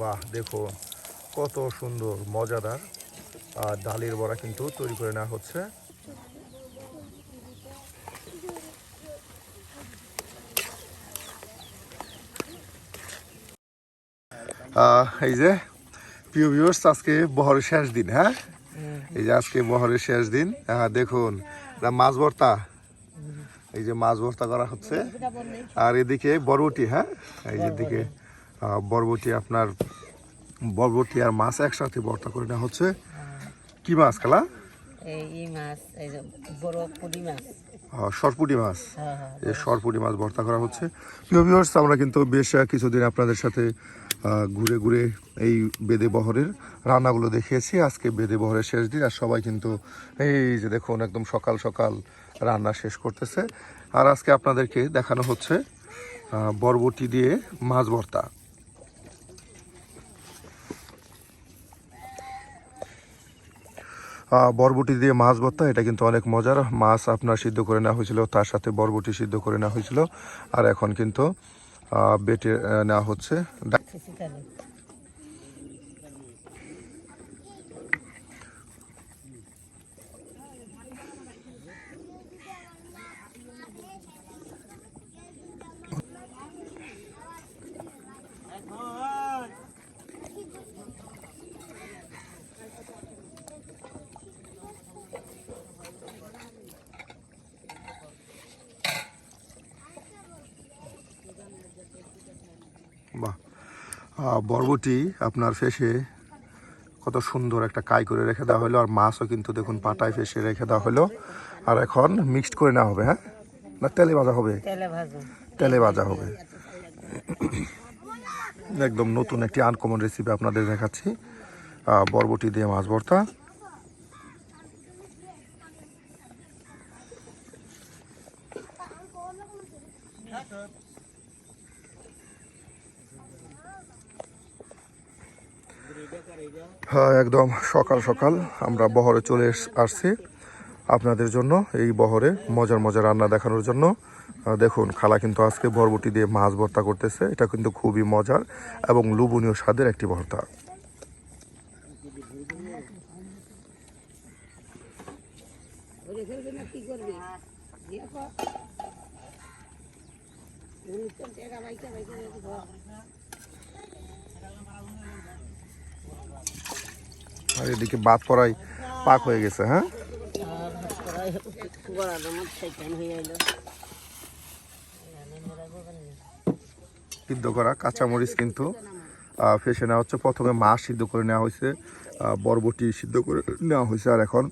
বাহ দেখো কত সুন্দর মজাদার। আর ডালের বড়া কিন্তু তৈরি করে নেওয়া হচ্ছে। এই যে প্রিয় ভিউয়ার্স আজকে বহরের শেষ দিন হ্যাঁ? এই যে আজকে বহরের শেষ দিন। আহ, দেখুন মাছ ভর্তা। এই যে মাছ ভর্তা করা হচ্ছে। আর এদিকে বরবটি হ্যাঁ? এই যে দিকে বরবটি আপনার বরবটি আর মাছ একসাথে ভর্তা করে নেওয়া হচ্ছে। কি মাছ খালা এই মাছ এই সরপুটি মাছ। হ্যাঁ হ্যাঁ এই সরপুটি মাছ ভর্তা করা হচ্ছে। ভিউয়ার্স আমরা কিন্তু বেশ কিছুদিন আপনাদের সাথে ঘুরে ঘুরে এই বেদে বহরের রান্নাগুলো দেখিয়েছি। আজকে বেদে বহরের শেষ দিন আর সবাই কিন্তু এই যে দেখুন একদম সকাল সকাল রান্না শেষ করতেছে। আর আজকে আপনাদেরকে দেখানো হচ্ছে বরবটি দিয়ে মাছ ভর্তা। বরবটি দিয়ে মাছ ভর্তা, এটা কিন্তু অনেক মজার। মাছ আপনার সিদ্ধ করে নেওয়া হয়েছিল, তার সাথে বরবটি সিদ্ধ করে নেওয়া হয়েছিল। আর এখন কিন্তু বেটে নেওয়া হচ্ছে ডা- খুশি তাহলে বাহ আহ, বরবটি আপনার ফেসে কত সুন্দর একটা কাই করে রেখে দেওয়া হলো আর মাছও কিন্তু দেখুন পাটায় ফেসে রেখে দেওয়া হলো। আর এখন মিক্সড করে নেওয়া হবে হ্যাঁ? না তেলে ভাজা হবে? তেলে ভাজা। হবে। একদম নতুন একটি আনকমন রেসিপি আপনাদের দেখাচ্ছি। বরবটি দিয়ে মাছ ভর্তা। একদম সকাল সকাল আমরা বহরে চলে আসছি আপনাদের জন্য এই বহরে মজার মজার রান্না দেখানোর জন্য। দেখুন, খালা কিন্তু আজকে বরবটি দিয়ে মাছ ভর্তা করতেছে। এটা কিন্তু খুবই মজার এবং লোভনীয় স্বাদের একটি ভর্তা। কি করবি দিয়ে কর উনি তো টেকা বাইকে বাইকে রেখে দাও। আর এদিকে বাদ করাই পাক হয়ে গেছে হ্যাঁ? সিদ্ধ করা কাঁচামরিচ কিন্তু ফেসে নেওয়া হচ্ছে। প্রথমে মাছ সিদ্ধ করে নেওয়া হয়েছে বরবটি সিদ্ধ করে নেওয়া হয়েছে আর এখন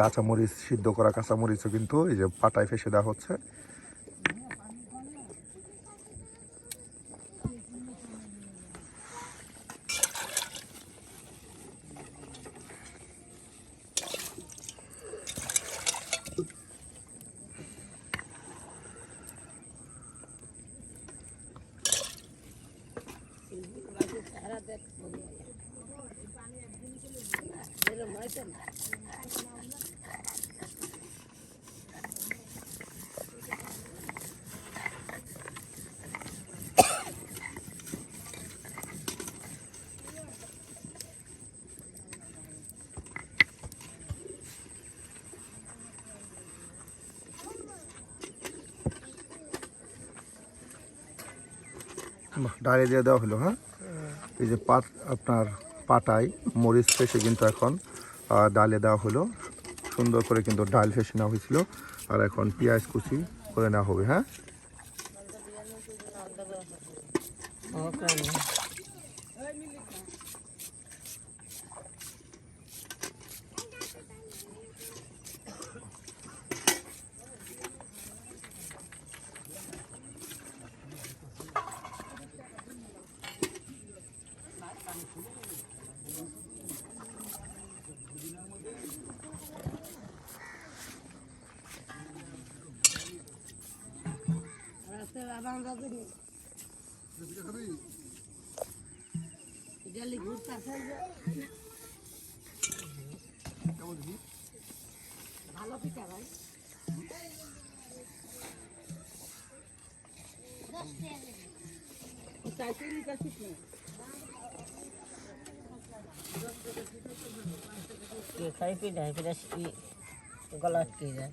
কাঁচামরিচ সিদ্ধ করা কাঁচামরিচও কিন্তু এই যে পাটায় ফেসে দেওয়া হচ্ছে। ডালে দিয়ে দেওয়া হলো হ্যাঁ? এই যে পাট আপনার পাটায় মরিচ ফেসে কিন্তু এখন ডালে দেওয়া হলো। সুন্দর করে কিন্তু ডাল ফেসে নেওয়া হয়েছিল। আর এখন পেঁয়াজ কুচি করে নেওয়া হবে হ্যাঁ ও কেন জলদি ঘুরতে ভালো পিঠা ভাই চাইতে নিতে কে খাই পিঠা পিঠা গলা আটকে যায়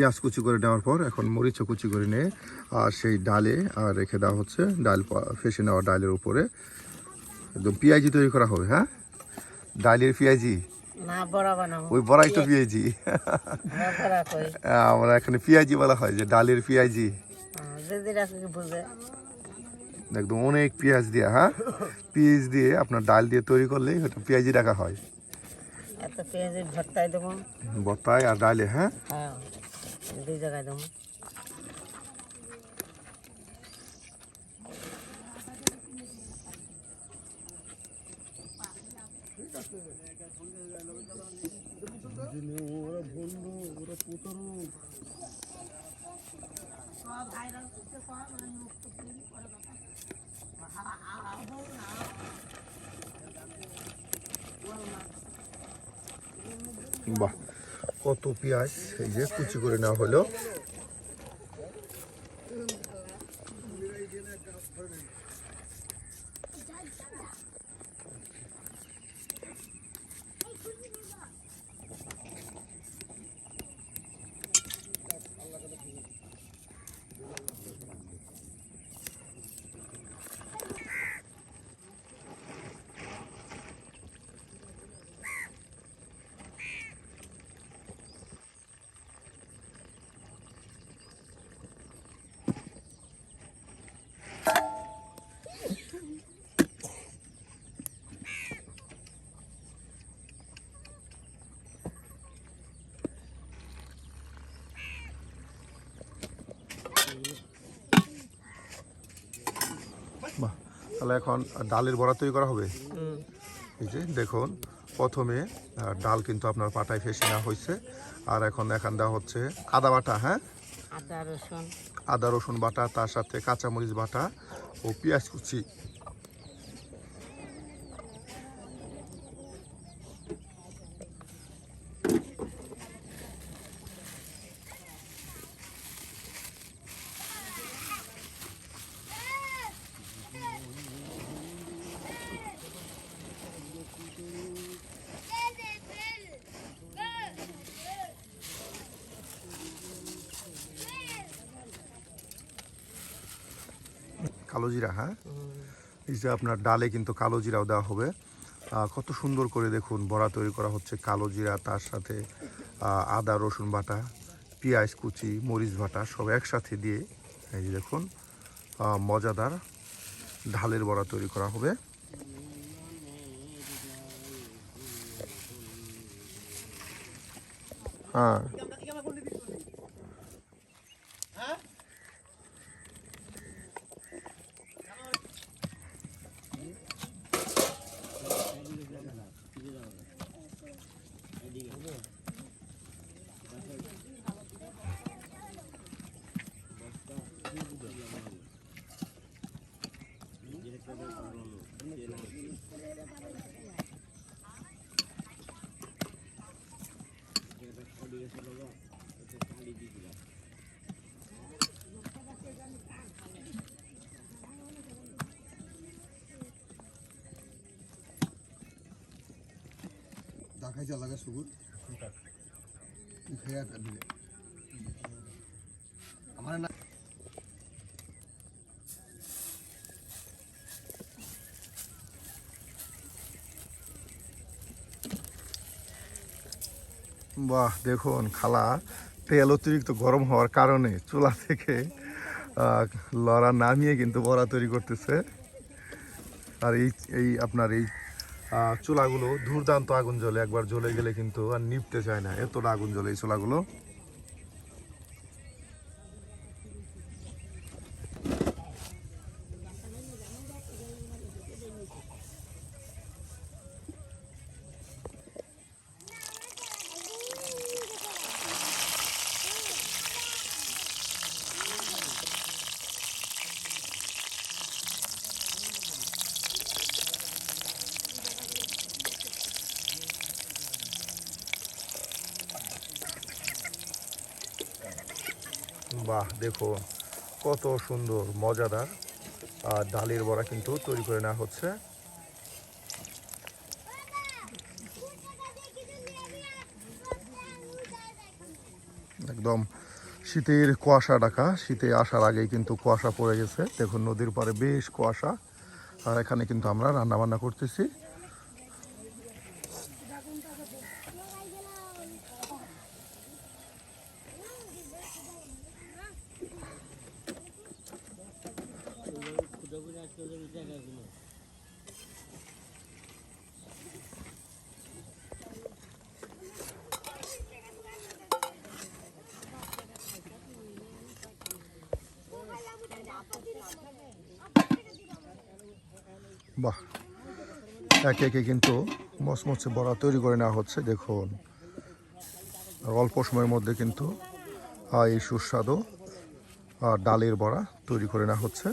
পেঁয়াজ কুচি করে নেওয়ার পর এখন মরিচও কুচি করে নিয়ে আর সেই ডালে আর রেখে দেওয়া হচ্ছে ডাল ফেসে নেওয়া ডালের উপরে। একদম পেঁয়াজি তৈরি করা হবে হ্যাঁ? ডালের পেঁয়াজি? ওই বড়াই তো পেঁয়াজি। আমরা এখানে পেঁয়াজি বলা হয় যে ডালের পেঁয়াজি। একদম অনেক পেঁয়াজ দিয়ে হ্যাঁ? পেঁয়াজ দিয়ে আপনার ডাল দিয়ে তৈরি করলেই ওটা পেঁয়াজি রাখা হয়। ভর্তায় আর ডালে হ্যাঁ? হ্যাঁ। দুই জায়গায় দেবো। বাহ। কত পেঁয়াজ? এই যে কুচি করে নেওয়া হলো। তাহলে এখন ডালের বড়া তৈরি করা হবে। এই যে দেখুন প্রথমে ডাল কিন্তু আপনার পাটায় ফেসে নেওয়া হয়েছে। আর এখন এখান দেওয়া হচ্ছে আদা বাটা হ্যাঁ? আদা রসুন। আদা রসুন বাটা তার সাথে কাঁচামরিচ বাটা ও পেঁয়াজ কুচি। কালো জিরা হ্যাঁ? এই যে আপনার ডালে কিন্তু কালো জিরাও দেওয়া হবে। কত সুন্দর করে দেখুন, বড়া তৈরি করা হচ্ছে কালো জিরা তার সাথে আদা, রসুন বাটা, পেঁয়াজ কুচি, মরিচ বাটা, সব একসাথে দিয়ে, এই যে দেখুন মজাদার ঢালের বড়া তৈরি করা হবে। হ্যাঁ। ঢাকায় চালাগা সবুজ খেয়া দিলে বাহ, দেখুন, খালা, তেল অতিরিক্ত গরম হওয়ার কারণে চুলা থেকে লড়া নামিয়ে কিন্তু বড়া তৈরি করতেছে। আর এই এই আপনার এই চুলাগুলো দুর্দান্ত আগুন জ্বলে, একবার জ্বলে গেলে কিন্তু আর নিপতে চায় না, এতটা আগুন জ্বলে এই চুলাগুলো। বাহ, দেখো, কত সুন্দর, মজাদার। আর ডালের বড়া কিন্তু তৈরি করে নেওয়া হচ্ছে। একদম, শীতের কুয়াশা ঢাকা। শীতে আসার আগেই কিন্তু কুয়াশা পড়ে গেছে। দেখুন, নদীর পাড়ে বেশ কুয়াশা। আর এখানে কিন্তু আমরা রান্না বান্না করতেছি। বাহ। একে একে কিন্তু মচমচে বড়া তৈরি করে নেওয়া হচ্ছে, দেখুন। আর অল্প সময়ের মধ্যে কিন্তু এই সুস্বাদু আর ডালের বড়া তৈরি করে নেওয়া হচ্ছে।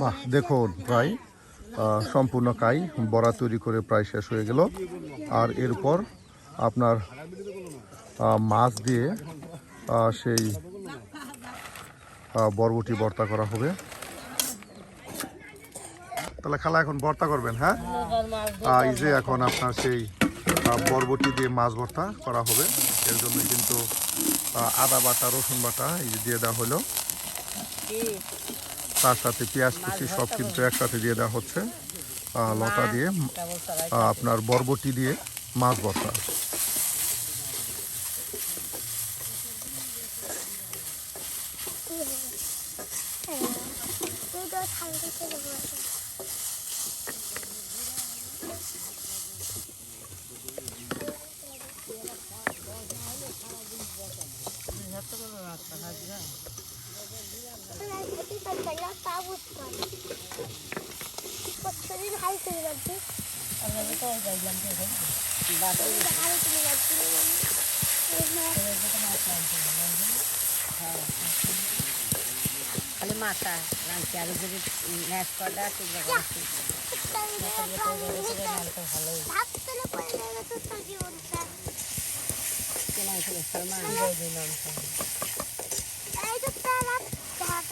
বাহ, দেখুন, প্রায় সম্পূর্ণ কাই, বড়া তৈরি করে প্রায় শেষ হয়ে গেল। আর এরপর আপনার মাছ দিয়ে সেই বরবটি ভর্তা করা হবে। তাহলে খালা এখন ভর্তা করবেন হ্যাঁ? এই যে এখন আপনার সেই বরবটি দিয়ে মাছ ভর্তা করা হবে। এর জন্য কিন্তু আদা বাটা, রসুন বাটা এই যে দিয়ে দেওয়া হলো। তার সাথে পেঁয়াজ কুচি সব কিন্তু একসাথে দিয়ে দেওয়া হচ্ছে। লতা দিয়ে আপনার বরবটি দিয়ে মাছ ভর্তা। খালি মাথা রাঁধছি আর যদি ম্যাচ করা টুকরা ভালোই ঢাকতলে পড়ে গেছে তো জীবনটা কেনা ছিল সালমান এই তো তারা ভাত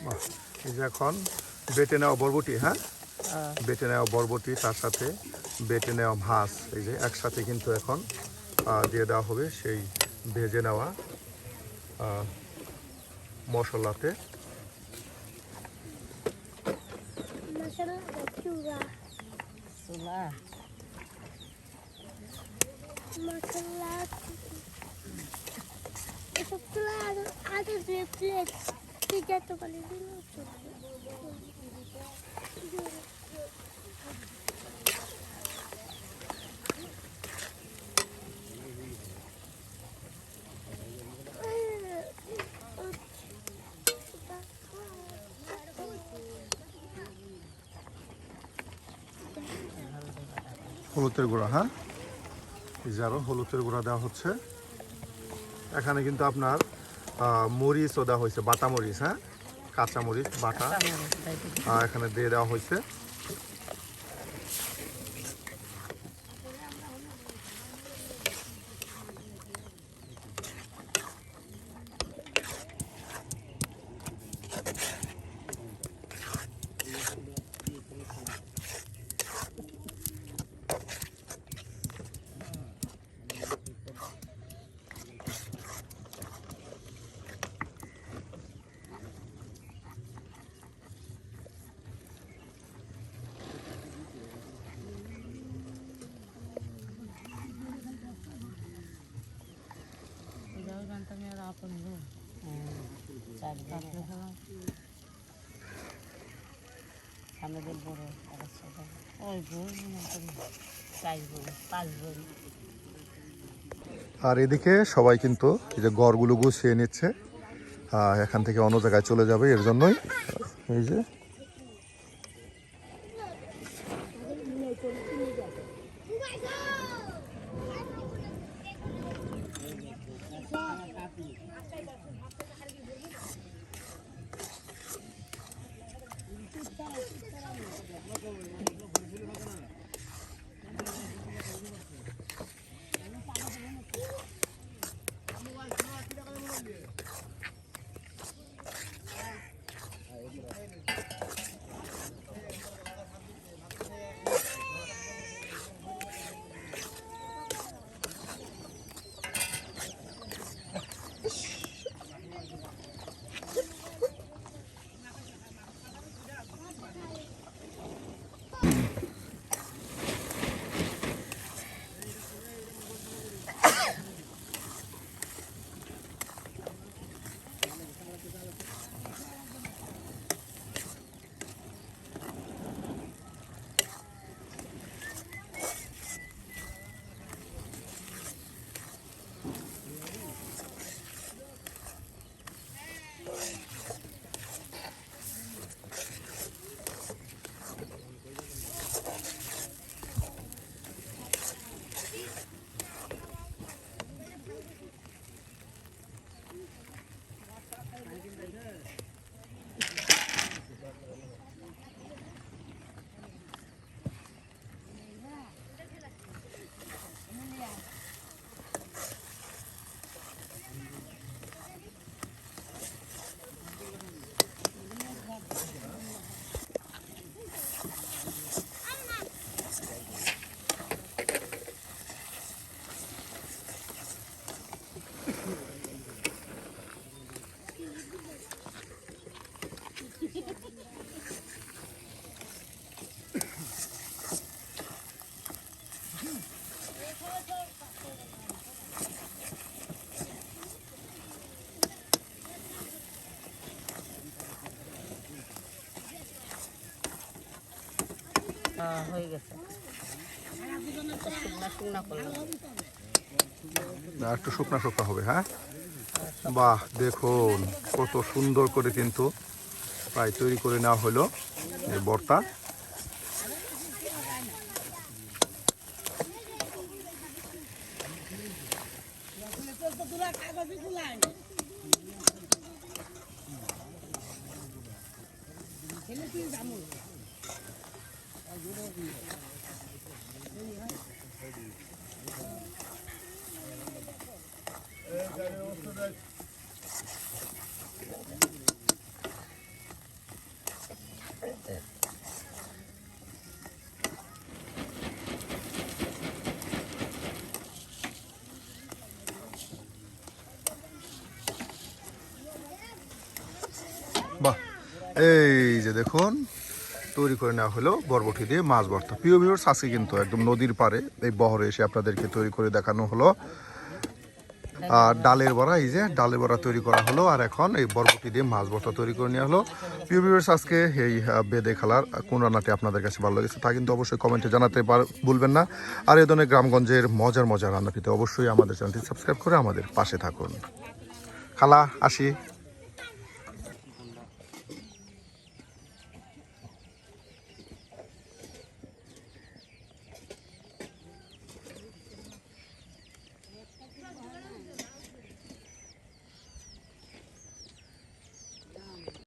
বাহ, এই যে এখন বেটে নেওয়া বরবটি হ্যাঁ? বেটে নেওয়া বরবটি তার সাথে বেটে নেওয়া মাছ এই যে একসাথে কিন্তু এখন দিয়ে দেওয়া হবে সেই ভেজে নেওয়া মশলাতে। মশলা হলুদের গুঁড়া হ্যাঁ? এই যে আরও হলুদের গুঁড়া দেওয়া হচ্ছে। এখানে কিন্তু আপনার মরিচও দেওয়া হয়েছে, বাটা মরিচ হ্যাঁ? কাঁচা মরিচ বাটা আর এখানে দিয়ে দেওয়া হয়েছে যাও জানতাম আর আপন লোক চার দিন সামনে আর এদিকে সবাই কিন্তু এই যে ঘরগুলো গুছিয়ে নিচ্ছে। এখান থেকে অন্য জায়গায় চলে যাবে এর জন্যই। এই যে। হ্যাঁ, একটু শুকনা শুকনা হবে হ্যাঁ? বাহ, দেখুন, কত সুন্দর করে কিন্তু প্রায় তৈরি করে নেওয়া হলো বর্তা। যে দেখুন, তৈরি করে নেওয়া হলো বরবটি দিয়ে মাছ ভর্তা। প্রিয় ভিউর্স আজকে কিন্তু একদম নদীর পাড়ে এই বহরে এসে আপনাদেরকে তৈরি করে দেখানো হলো। আর ডালের বড়া, এই যে ডালের বড়া তৈরি করা হলো, আর এখন এই বরবটি দিয়ে মাছ ভর্তা তৈরি করে নেওয়া হলো। প্রিয় ভিউর্স আজকে এই বেদে খেলার কোন রান্নাটি আপনাদের কাছে ভালো লেগেছে তা কিন্তু অবশ্যই কমেন্টে জানাতে পার- ভুলবেন না। আর এই ধরনের গ্রামগঞ্জের মজার মজার রান্না পেতে অবশ্যই আমাদের চ্যানেলটি সাবস্ক্রাইব করে আমাদের পাশে থাকুন। খালা, আসি।